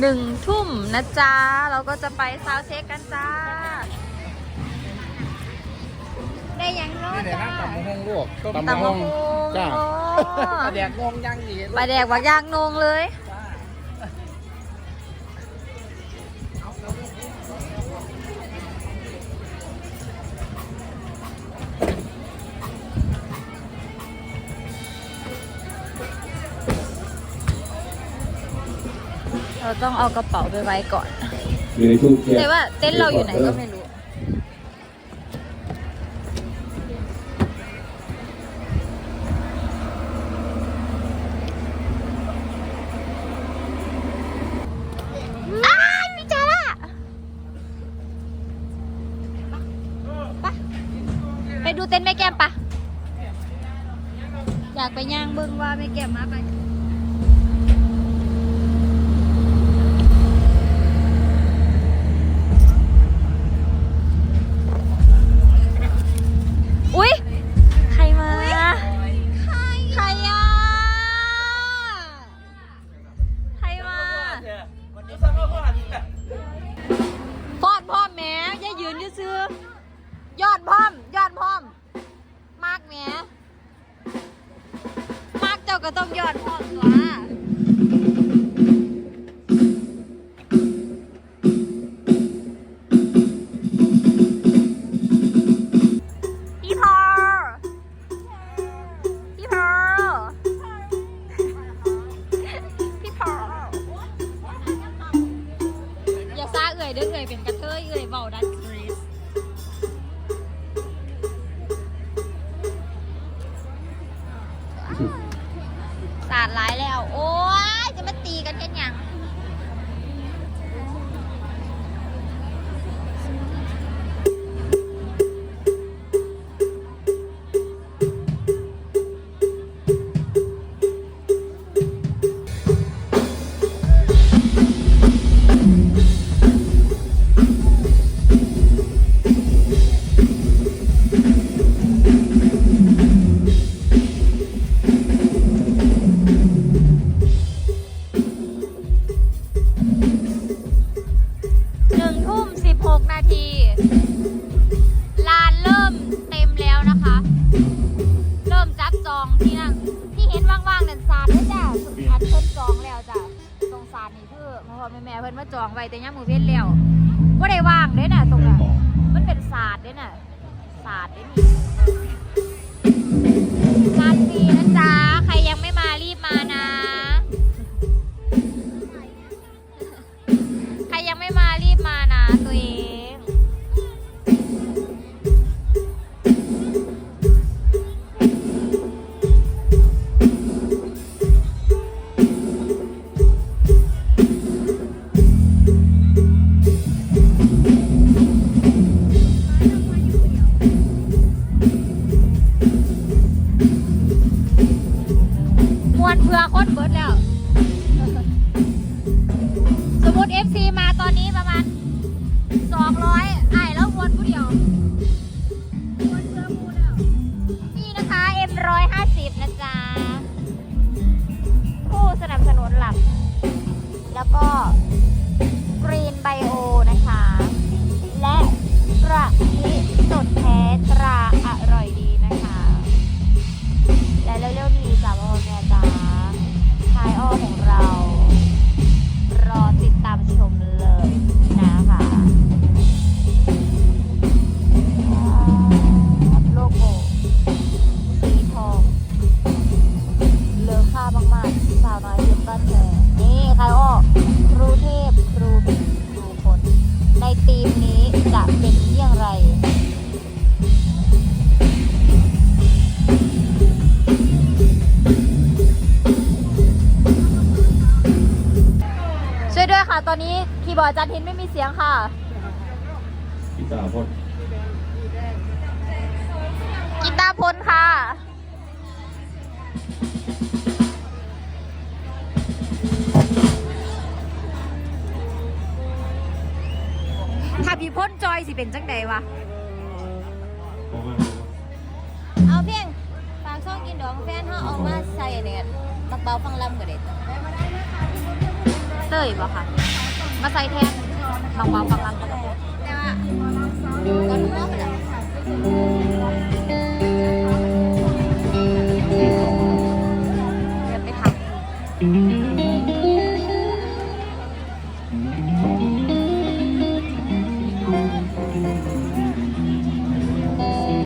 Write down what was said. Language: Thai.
หนึ่งทุ่มนะจ๊ะ เราก็จะไปซาวเช็คกันจ้า ได้ยังโน้นี่เดี๋ยวจ้านั่งตำมะฮงลวกตำมะฮงจ้าโอ้แดกงงยังดี ปลาแดกบักยางนงเลย เราต้องเอากระเป๋าไปไว้ก่อน อยู่ในตู้เก็บแต่ว่าเต็นท์เราอยู่ไหนก็ไม่รู้ อ้ายพี่จาร่าไปไปดูเต็นท์แม่แก้มปะ อยากไปย่างเบิ้งว่าแม่แก้มมาไปอุ๊ ยอดพร้อม ยอดพร้อม มากแหม่มากเจ้าก็ต้องยอดพร้อมตัวพี่พอลพี่พอลพี่พอลอย่าซ่าเอื่อยเด้อเอื่อยเป็นกร หนึ่งทุ่มสิบหกนาทีลานเริ่มเต็มแล้วนะคะ เริ่มจับจองที่นั่งที่เห็นว่างๆนั่นซานด้วยจ้ะสุดอันเพิ่นจองแล้วจ้ะตรงซานนี่คือพ่อพ่อแม่แม่เพิ่นมาจองไว้แต่ยังมือเว้นแล้วว่าได้ว่างเด้น่ะตรงนั้นมันเป็นศาสตร์เด้น่ะศาสตร์เด้นี่ คนเบิดแล้ว สมมติ FC มาตอนนี้ประมาณ200ไอ้แล้ววนผู้เดียววนเพื่อมูแล้ว นี่นะคะ M150 นะจ๊ะ ผู้สนับสนุนหลัก แล้วก็ นี้คีย์บอร์ดจันทินไม่มีเสียงค่ะพี่สาวพดกีตาร์พลค่ะถ้าพี่พ่นจอยสิเป็นจังใดวะผมว่าเอาเพียงฝากช่องกินดองแฟนเขาเอามาใส่เนี่ยกระเป๋าฟังลำก็ได้เติเลยบ่ค่ะ มาใส่แทนบางๆบางๆก็ได้แต่ว่าตอนนู้นไปแล้วที่สองเดี๋ยวไปทำ